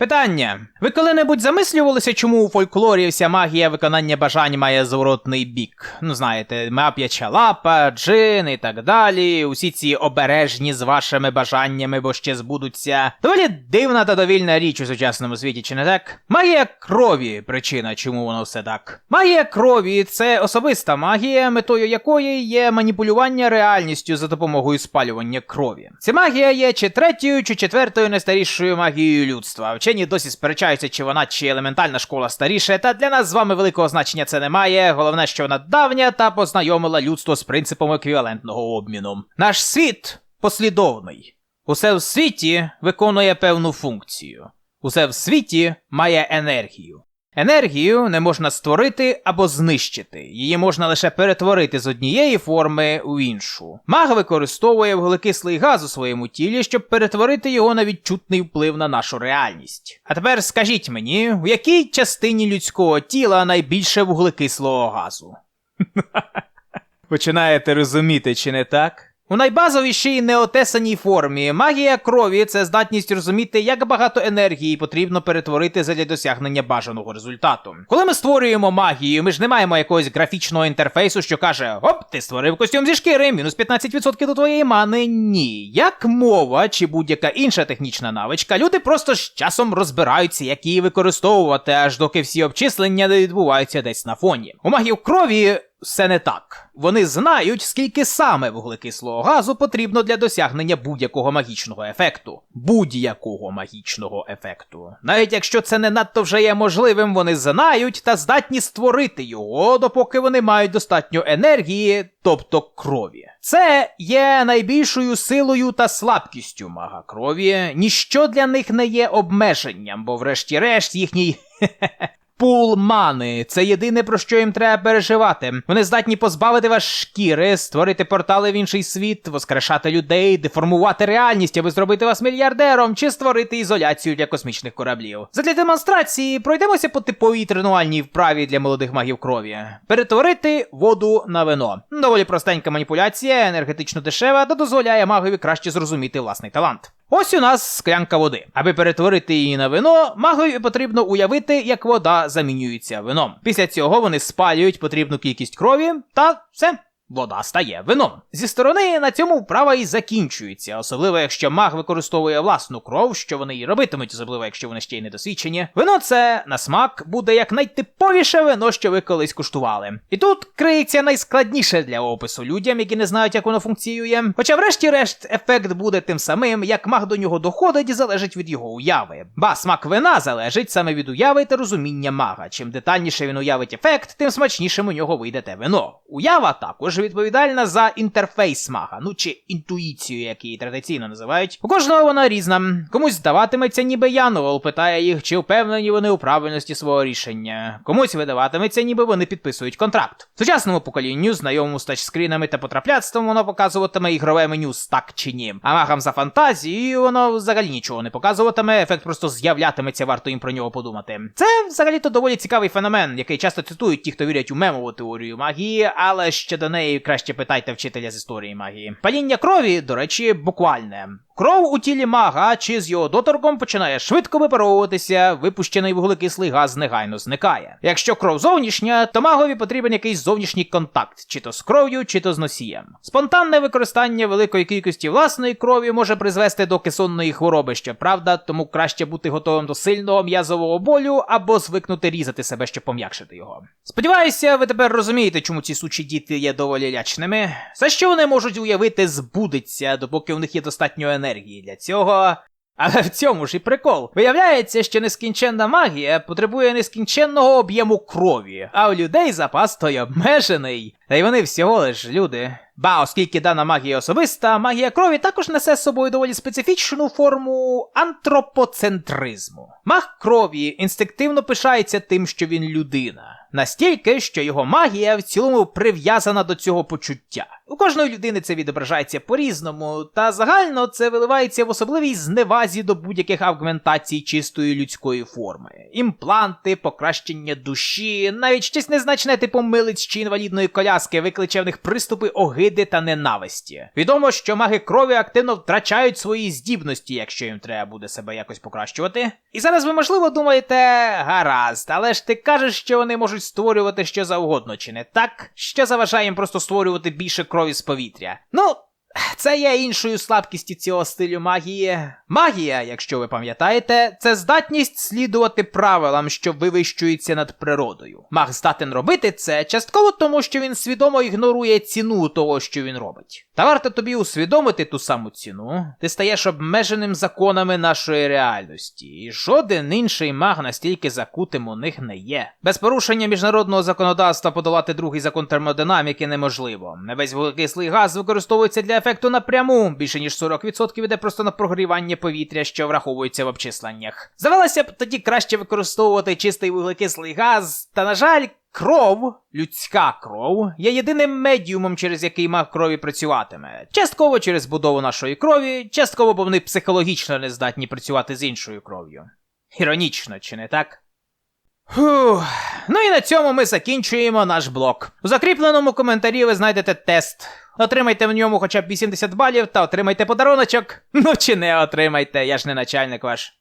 Питання: ви коли-небудь замислювалися, чому у фольклорі вся магія виконання бажань має зворотний бік? Ну, знаєте, мап'яча лапа, джин і так далі. Усі ці обережні з вашими бажаннями, бо ще збудуться. Доволі дивна та довільна річ у сучасному світі, чи не так? Магія крові причина, чому воно все так. Магія крові це особиста магія, метою якої є маніпулювання реальністю за допомогою спалювання крові. Ця магія є чи третьою, чи четвертою найстарішою магією людства. Вчені досі сперечаються, чи вона чи елементальна школа старіше, та для нас з вами великого значення це не має. Головне, що вона давня та познайомила людство з принципом еквівалентного обміну. Наш світ послідовний. Усе в світі виконує певну функцію. Усе в світі має енергію. Енергію не можна створити або знищити, її можна лише перетворити з однієї форми у іншу. Маг використовує вуглекислий газ у своєму тілі, щоб перетворити його на відчутний вплив на нашу реальність. А тепер скажіть мені, в якій частині людського тіла найбільше вуглекислого газу? Починаєте розуміти, чи не так? У найбазовішій неотесаній формі магія крові це здатність розуміти, як багато енергії потрібно перетворити задля досягнення бажаного результату. Коли ми створюємо магію, ми ж не маємо якогось графічного інтерфейсу, що каже: Оп, ти створив костюм зі шкіри, мінус 15% до твоєї мани. Ні. Як мова чи будь-яка інша технічна навичка, люди просто з часом розбираються, як її використовувати, аж доки всі обчислення не відбуваються десь на фоні. У магів крові все не так. Вони знають, скільки саме вуглекислого газу потрібно для досягнення будь-якого магічного ефекту. Будь-якого магічного ефекту. Навіть якщо це не надто вже є можливим, вони знають та здатні створити його, допоки вони мають достатньо енергії, тобто крові. Це є найбільшою силою та слабкістю мага крові. Ніщо для них не є обмеженням, бо врешті-решт їхній Пул мани це єдине про що їм треба переживати. Вони здатні позбавити вас шкіри, створити портали в інший світ, воскрешати людей, деформувати реальність, аби зробити вас мільярдером, чи створити ізоляцію для космічних кораблів. Задля демонстрації пройдемося по типовій тренувальній вправі для молодих магів крові. Перетворити воду на вино. Доволі простенька маніпуляція, енергетично дешева, та дозволяє магові краще зрозуміти власний талант. Ось у нас склянка води. Аби перетворити її на вино, магові потрібно уявити, як вода замінюється вином. Після цього вони спалюють потрібну кількість крові, та все. Вода стає вином. Зі сторони на цьому вправа і закінчується, особливо якщо маг використовує власну кров, що вони і робитимуть, особливо якщо вони ще й недосвідчені. Вино це на смак буде як найтиповіше вино, що ви колись куштували. І тут криється найскладніше для опису людям, які не знають, як воно функціює. Хоча, врешті-решт, ефект буде тим самим, як маг до нього доходить, залежить від його уяви. Ба, смак вина залежить саме від уяви та розуміння мага. Чим детальніше він уявить ефект, тим смачнішим у нього вийде те вино. Уява також відповідальна за інтерфейс мага, ну чи інтуїцію, як її традиційно називають. У кожного вона різна. Комусь здаватиметься, ніби Януел питає їх, чи впевнені вони у правильності свого рішення. Комусь видаватиметься, ніби вони підписують контракт. Сучасному поколінню, знайомому з тачскрінами та потрапляцтвом, воно показуватиме ігрове меню з так чи ні. А магам за фантазією воно взагалі нічого не показуватиме, ефект просто з'являтиметься, варто їм про нього подумати. Це взагалі-то доволі цікавий феномен, який часто цитують ті, хто вірять у мемову теорію магії, але ще до неї краще питайте вчителя з історії магії. Паління крові, до речі, буквальне. Кров у тілі мага чи з його доторком починає швидко випаровуватися, випущений вуглекислий газ негайно зникає. Якщо кров зовнішня, то магові потрібен якийсь зовнішній контакт, чи то з кров'ю, чи то з носієм. Спонтанне використання великої кількості власної крові може призвести до кисонної хвороби, щоправда, тому краще бути готовим до сильного м'язового болю або звикнути різати себе, щоб пом'якшити його. Сподіваюся, ви тепер розумієте, чому ці сучі діти є доволі лячними. За що вони можуть уявити збудеться, допоки у них є достатньо енергії для цього. Але в цьому ж і прикол. Виявляється, що нескінченна магія потребує нескінченного об'єму крові, а у людей запас той обмежений. Та й вони всього лиш люди. Ба, оскільки дана магія особиста, магія крові також несе з собою доволі специфічну форму антропоцентризму. Маг крові інстинктивно пишається тим, що він людина. Настільки, що його магія в цілому прив'язана до цього почуття. У кожної людини це відображається по-різному, та загально це виливається в особливій зневазі до будь-яких аугментацій чистої людської форми. Імпланти, покращення душі, навіть щось незначне типу милиць чи інвалідної коляски викличе в них приступи огиди та ненависті. Відомо, що маги крові активно втрачають свої здібності, якщо їм треба буде себе якось покращувати. І зараз ви, можливо, думаєте, гаразд, але ж ти кажеш, що вони можуть створювати що завгодно, чи не так? Що заважає їм просто створювати більше крові з повітря? Ну. Це є іншою слабкістю цього стилю магії. Магія, якщо ви пам'ятаєте, це здатність слідувати правилам, що вивищуються над природою. Маг здатен робити це частково тому, що він свідомо ігнорує ціну того, що він робить. Та варто тобі усвідомити ту саму ціну, ти стаєш обмеженим законами нашої реальності, і жоден інший маг настільки закутим у них не є. Без порушення міжнародного законодавства подолати другий закон термодинаміки неможливо. Весь вуглекислий газ використовується для ефекту напряму. Більше ніж 40% йде просто на прогрівання повітря, що враховується в обчисленнях. Здавалося б, тоді краще використовувати чистий вуглекислий газ, та на жаль. Кров, людська кров, є єдиним медіумом, через який маг крові працюватиме. Частково через будову нашої крові, частково, бо вони психологічно не здатні працювати з іншою кров'ю. Іронічно, чи не так? Фух. Ну і на цьому ми закінчуємо наш блок. У закріпленому коментарі ви знайдете тест. Отримайте в ньому хоча б 80 балів та отримайте подаруночок. Ну чи не отримайте, я ж не начальник ваш.